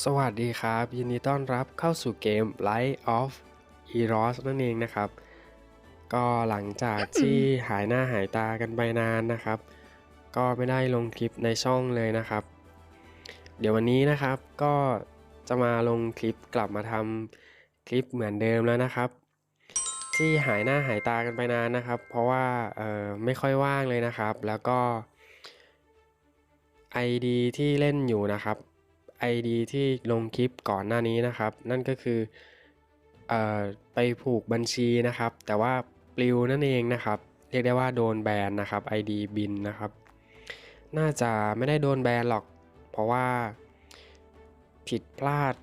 สวัสดีครับ ยินดีต้อนรับเข้าสู่เกม Light of Eros นั่นเองนะครับ ก็หลังจากที่หายหน้าหายตากันไปนานนะครับ ก็ไม่ได้ลงคลิปในช่องเลยนะครับ เดี๋ยววันนี้นะครับก็จะมาลงคลิปกลับมาทำคลิปเหมือนเดิมแล้วนะครับ ที่หายหน้าหายตากันไปนานนะครับ เพราะว่าเออไม่ค่อยว่างเลยนะครับ แล้วก็ ID ที่เล่นอยู่นะครับ ID ที่ลงคลิปก่อนหน้านี้นะครับ นั่นก็คือเออไปผูกบัญชีนะครับ แต่ว่าปลิวนั่นเองนะครับ เรียกได้ว่าโดนแบนนะครับ ID บินนะครับ น่าจะไม่ได้โดนแบนหรอก เพราะว่าผิดพลาด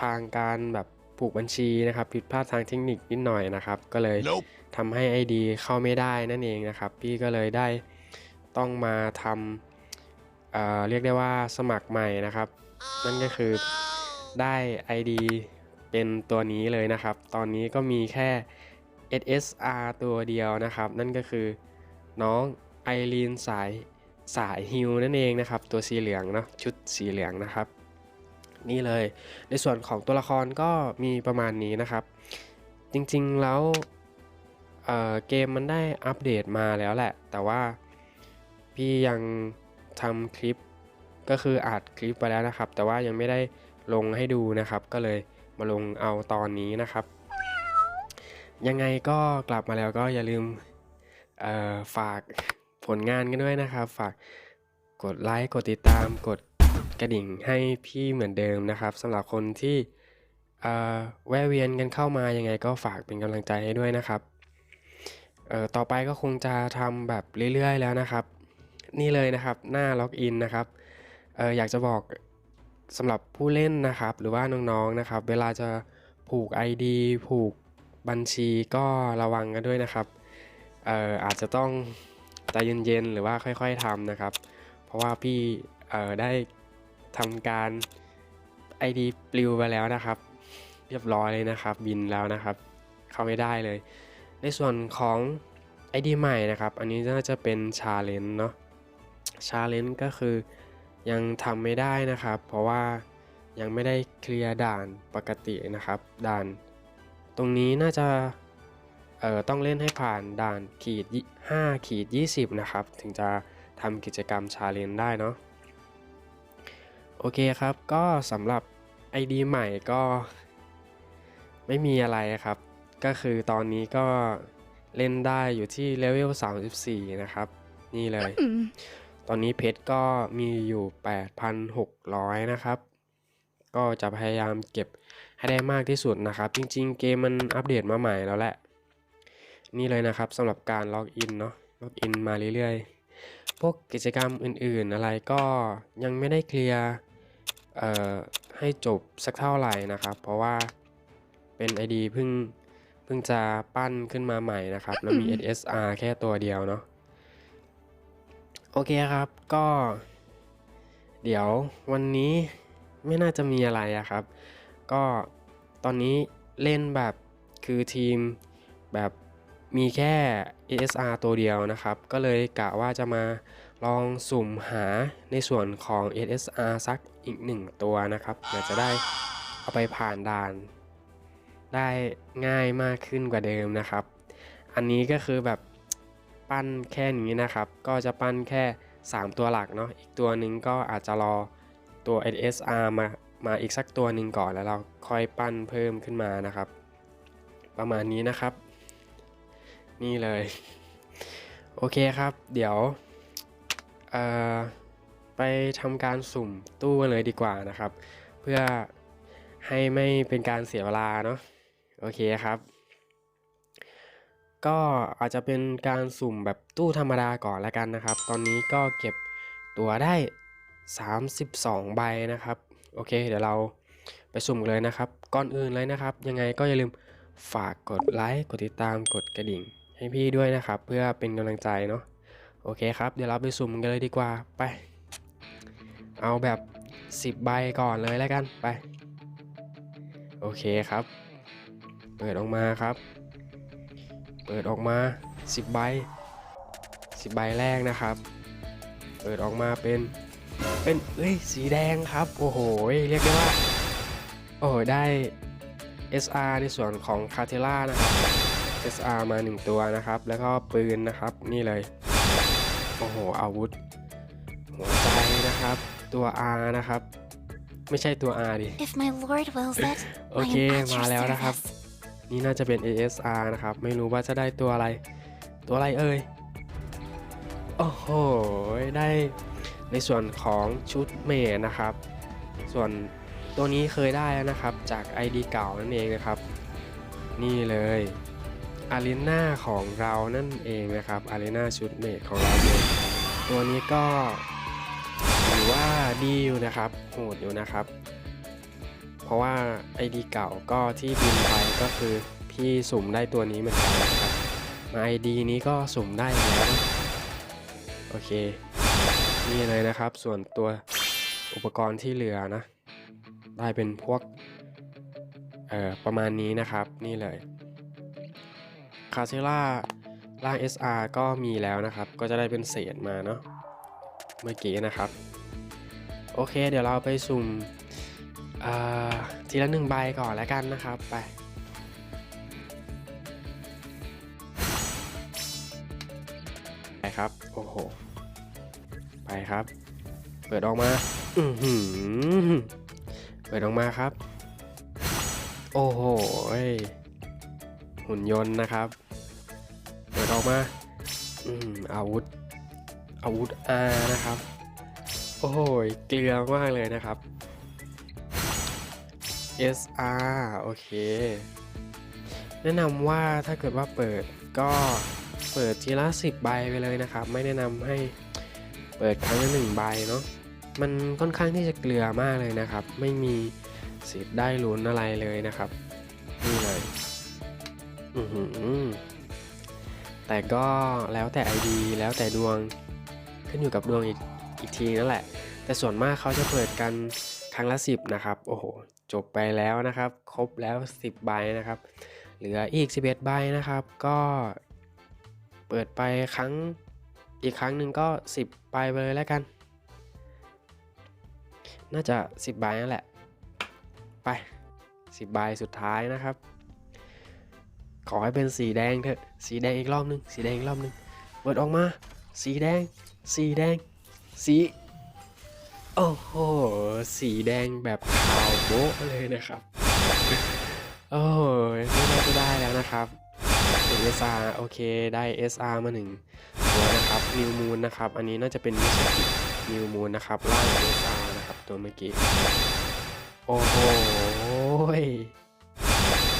ทางการแบบผูกบัญชีนะครับ ผิดพลาดทางเทคนิคนิดหน่อยนะครับ ก็เลย Nope. ทำให้ ID เข้าไม่ได้นั่นเองนะครับ พี่ก็เลยได้ต้องมาทำเอ่อเรียกได้ว่าสมัครใหม่นะครับ นั่นก็คือได้ ID เป็นตัวนี้เลยนะครับ ตอนนี้ก็มีแค่ SSR ตัวเดียวนะครับ นั่นก็คือน้องไอรีนสายสายฮิวนั่นเองนะครับ ตัวสีเหลืองเนาะชุดสีเหลืองนะครับ นี่เลย ในส่วนของตัวละครก็มีประมาณนี้นะครับ จริงๆแล้วเอ่อเกมมันได้อัปเดตมาแล้วแหละ แต่ว่าพี่ยังทำคลิป ก็คืออัดคลิปไปแล้วนะครับ แต่ว่ายังไม่ได้ลงให้ดูนะครับ ก็เลยมาลงเอาตอนนี้นะครับ ยังไงก็กลับมาแล้วก็อย่าลืมฝากผลงานกันด้วยนะครับ ฝากกดไลค์กดติดตามกดกระดิ่งให้พี่เหมือนเดิมนะครับสำหรับคนที่แวะเวียนกันเข้ามายังไงก็ฝากเป็นกำลังใจให้ด้วยนะครับต่อไปก็คงจะทำแบบเรื่อยๆแล้วนะครับ นี่เลยนะครับหน้าล็อกอินนะครับ อออยากจะบอกสำหรับผู้เล่นนะครับ หรือว่าน้องๆนะครับ เวลาจะผูก ID ผูกบัญชีก็ระวังกันด้วยนะครับเอออาจจะต้องใจเย็นๆหรือว่าค่อยๆทำนะครับ เพราะว่าพี่เออได้ทำการ ID ปลิวไปแล้วนะครับ เรียบร้อยเลยนะครับ บินแล้วนะครับ เข้าไม่ได้เลย ในส่วนของ ID ใหม่นะครับ อันนี้น่าจะเป็น Challenge เนาะ Challenge ก็คือ ยังทำไม่ได้นะครับ เพราะว่ายังไม่ได้เคลียร์ด่านปกตินะครับ ด่าน ตรงนี้น่าจะเอ่อต้องเล่นให้ผ่านด่านขีด5ขีด20 นะครับ ถึงจะทำกิจกรรม Challenge ได้เนาะโอเคครับ ก็สำหรับ ID ใหม่ก็ ไม่มีอะไรครับ ก็คือตอนนี้ก็เล่นได้อยู่ที่เลเวล 34 นะครับ นี่เลย ตอนนี้เพชรก็มีอยู่ 8,600 นะครับ ก็จะพยายามเก็บให้ได้มากที่สุดนะครับ จริงๆ เกมมันอัปเดตมาใหม่แล้วแหละ นี่เลยนะครับสำหรับการล็อกอินเนาะ ล็อกอินมาเรื่อยๆ พวกกิจกรรมอื่นๆ อะไรก็ยังไม่ได้เคลียร์เอ่อให้จบสักเท่าไหร่นะครับ เพราะว่าเป็น ID เพิ่งเพิ่งจะปั้นขึ้นมาใหม่นะครับ แล้วมี SSR แค่ตัวเดียวเนาะ โอเคครับก็ เดี๋ยววันนี้ไม่น่าจะมีอะไรอะครับ ก็ตอนนี้เล่นแบบคือทีมแบบมีแค่ ASR ตัวเดียวนะครับ ก็เลยกะว่าจะมาลองสุ่มหาในส่วนของ SSR สักอีกหนึ่งตัวนะครับเพื่อจะได้เอาไปผ่านด่าน ได้ง่ายมากขึ้นกว่าเดิมนะครับ อันนี้ก็คือแบบ ปั้นแค่นี้นะครับ ก็จะปั้นแค่ 3 ตัวหลักเนาะ อีกตัวหนึ่งก็อาจจะรอตัว SSR มา มาอีกสักตัวหนึ่งก่อนแล้วเราค่อยปั้นเพิ่มขึ้นมานะครับ ประมาณนี้นะครับ นี่เลย โอเคครับ เดี๋ยวไปทำการสุ่มตู้กันเลยดีกว่านะครับ เพื่อให้ไม่เป็นการเสียเวลาเนาะ โอเคครับ ก็อาจจะเป็นการสุ่มแบบตู้ธรรมดาก่อนละกันนะครับ ตอนนี้ก็เก็บตัวได้ 32 ใบนะครับ โอเค เดี๋ยวเราไปสุ่มเลยนะครับ ก่อนอื่นเลยนะครับ ยังไงก็อย่าลืมฝากกดไลค์ กดติดตาม กดกระดิ่ง ให้พี่ด้วยนะครับ เพื่อเป็นกำลังใจเนาะ โอเคครับ เดี๋ยวเราไปสุ่มกันเลยดีกว่า ไป เอาแบบ 10 ใบก่อนเลยแล้วกัน ไป โอเคครับ เปิดออกมาครับ เปิดออกมา 10 ใบ 10 ใบแรกนะครับ เปิดออกมาเป็น เป็นเอ้ย สีแดงครับ โอ้โห เรียกได้ว่า โอ้โห ได้ SR ในส่วนของคาเทล่านะครับ SR มา 1 ตัวนะครับ แล้วก็ปืนนะครับ นี่เลย โอ้โห อาวุธ หัวใจนะครับ ตัว R นะครับ ไม่ใช่ตัว R ดิ If my lord wills it, โอ I เค am at มา your แล้วนะครับ service. นี่น่าจะเป็น ASR นะครับ ไม่รู้ว่าจะได้ตัวอะไร ตัวอะไรเอ่ย โอ้โห ได้ในส่วนของชุดเมดนะครับ ส่วนตัวนี้เคยได้แล้วนะครับ จาก ID เก่านั่นเองนะครับ นี่เลยอารีนาของเรานั่นเองนะครับอารีนาชุดเมดของเราเองตัวนี้ก็ถือว่าดีอยู่นะครับโหดอยู่นะครับ เพราะว่า ID เก่าก็ที่บินไปก็คือพี่สุ่มได้ตัวนี้เหมือนกันนะครับมา ID นี้ก็สุ่มได้แล้วโอเค นี่เลยนะครับ ส่วนตัวอุปกรณ์ที่เหลือนะ ได้เป็นพวกเอ่อประมาณนี้นะครับนี่เลยคาเซล่าล่าง SR ก็มีแล้วนะครับ ก็จะได้เป็นเศษมาเนาะเมื่อกี้นะครับ โอเค เดี๋ยวเราไปสุ่ม ทีละหนึ่งใบก่อนแล้วกันนะครับไปไปครับ โอ้โห ไปครับ เปิดออกมา อือหือเปิดออกมาครับ โอ้โหยหุ่นยนต์นะครับ เปิดออกมาอืมอาวุธ อาวุธอานะครับ โอ้โหยเกลือมากเลยนะครับ SR โอเค แนะนำว่าถ้าเกิดว่าเปิดก็เปิดทีละ10 ใบไปเลยนะครับ ไม่แนะนำให้เปิดครั้งละหนึ่งใบเนาะมันค่อนข้างที่จะเกลือมากเลยนะครับ ไม่มีสิทธิ์ได้ลุ้นอะไรเลยนะครับนี่เลยอือหือแต่ก็แล้วแต่ ID แล้วแต่ดวงขึ้นอยู่กับดวงอีกอีกทีนั่นแหละ แต่ส่วนมากเขาจะเปิดกันครั้งละ 10 นะครับ โอ้โห จบไปแล้วนะครับ ครบแล้ว 10 ใบนะครับ เหลืออีก 11 ใบนะครับ ก็เปิดไปครั้งอีกครั้งหนึ่งก็ 10ใบไปเลยแล้วกัน น่าจะ 10ใบนั่นแหละ ไป 10ใบสุดท้ายนะครับ ขอให้เป็นสีแดงเถอะ สีแดงอีกรอบหนึง สีแดงอีกรอบหนึง เปิดออกมา สีแดง สีแดง สี โอ้โห สีแดงแบบ โบ๊ะเลยนะครับโอ้ยนี่น่าจะได้แล้วนะครับเป็น SR โอเคได้ SR มาหนึ่งตัวนะครับ New Moon นะครับ อันนี้น่าจะเป็นมิสกิ New Moon นะครับล่าง SR นะครับตัวเมื่อกี้ โอ้โห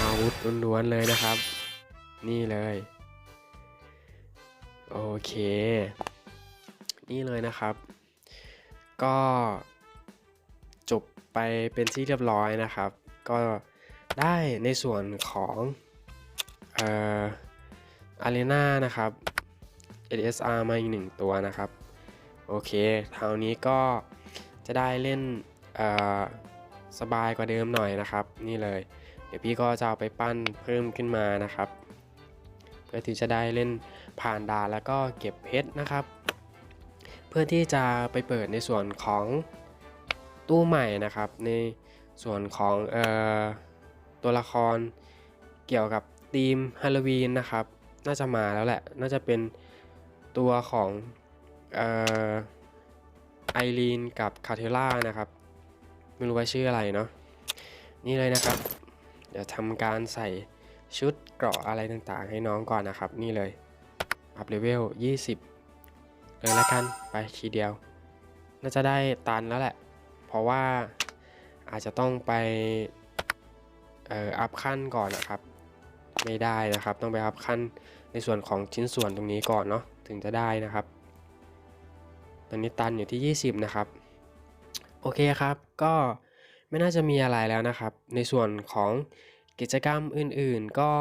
อาวุธล้วนๆเลยนะครับ นี่เลย โอเค นี่เลยนะครับ ก็ ไปเป็นที่เรียบร้อยนะครับ ก็ได้ในส่วนของเอ่ออารีนานะครับ SSR มาอีกหนึ่งตัวนะครับ โอเคคราวนี้ก็จะได้เล่นเอ่อสบายกว่าเดิมหน่อยนะครับ นี่เลย เดี๋ยวพี่ก็จะเอาไปปั้นเพิ่มขึ้นมานะครับ เพื่อที่จะได้เล่นผ่านดาแล้วก็เก็บเพชรนะครับ เพื่อที่จะไปเปิดในส่วนของ ตู้ใหม่นะครับ ในส่วนของออตัวละครเกี่ยวกับธีมฮาโลวีนนะครับ น่าจะมาแล้วแหละ น่าจะเป็นตัวของออไอรีนกับคาเทล่านะครับ ไม่รู้ว่าชื่ออะไรเนาะนี่เลยนะครับ เดี๋ยวทำการใส่ชุดเกราะอะไรต่างๆ ให้น้องก่อนนะครับ นี่เลยอัพเลเวล 20 เลยละกัน ไปทีเดียว น่าจะได้ตันแล้วแหละ เพราะว่าอาจจะต้องไปเอ่ออัพขั้นก่อนนะครับ ไม่ได้นะครับ ต้องไปอัพขั้นในส่วนของชิ้นส่วนตรงนี้ก่อนเนาะถึงจะได้นะครับ ตอนนี้ตันอยู่ที่ 20 นะครับ โอเคครับ ก็ไม่น่าจะมีอะไรแล้วนะครับ ในส่วนของกิจกรรมอื่นๆก็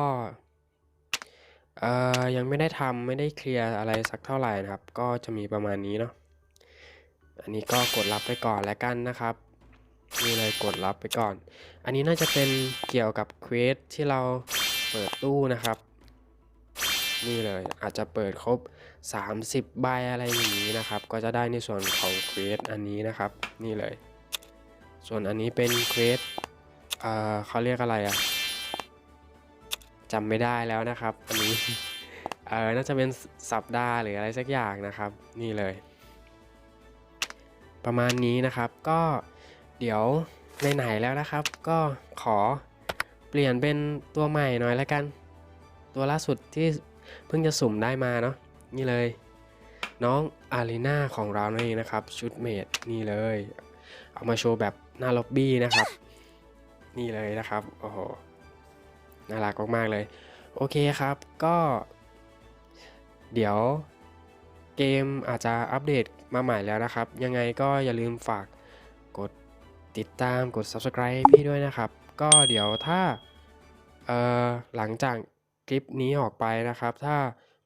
เอ่อยังไม่ได้ทำไม่ได้เคลียร์อะไรสักเท่าไหร่นะครับ ก็จะมีประมาณนี้เนาะ อันนี้ก็กดรับไปก่อนแล้วกันนะครับนี่เลยกดรับไปก่อน อันนี้น่าจะเป็นเกี่ยวกับเควสที่เราเปิดตู้นะครับ นี่เลยอาจจะเปิดครบ 30 ใบอะไรอย่างนี้นะครับ ก็จะได้ในส่วนของเควสอันนี้นะครับ นี่เลย ส่วนอันนี้เป็นเควสเอ่อเขาเรียกอะไรอะจำไม่ได้แล้วนะครับ อันนี้เออน่าจะเป็นสัปดาห์หรืออะไรสักอย่างนะครับ นี่เลย ประมาณนี้นะครับ ก็เดี๋ยวไหนๆแล้วนะครับ ก็ขอเปลี่ยนเป็นตัวใหม่หน่อยแล้วกัน ตัวล่าสุดที่เพิ่งจะสุ่มได้มาเนาะนี่เลย น้องอารีนาของเรานั่นเองนะครับ ชุดเมดนี่เลย เอามาโชว์แบบหน้าล็อบบี้นะครับ นี่เลยนะครับโอ้โหน่ารักมากๆเลย โอเคครับก็ เดี๋ยว เกมอาจจะอัปเดตมาใหม่แล้วนะครับ ยังไงก็อย่าลืมฝากกดติดตามกด subscribe ให้พี่ด้วยนะครับ ก็เดี๋ยวถ้าเอ่อหลังจากคลิปนี้ออกไปนะครับ ถ้า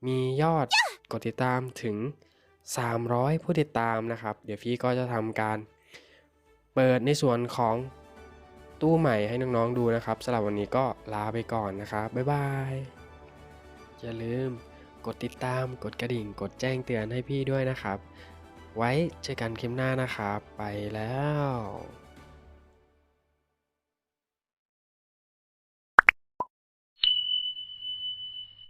มียอดกดติดตามถึง 300 ผู้ติดตามนะครับ เดี๋ยวพี่ก็จะทำการเปิดในส่วนของตู้ใหม่ให้น้องๆดูนะครับสำหรับวันนี้ก็ลาไปก่อนนะครับ บ๊ายบาย อย่าลืม กดติดตาม กดกระดิ่ง กดแจ้งเตือนให้พี่ด้วยนะครับ ไว้เจอกันคลิปหน้านะครับ ไปแล้ว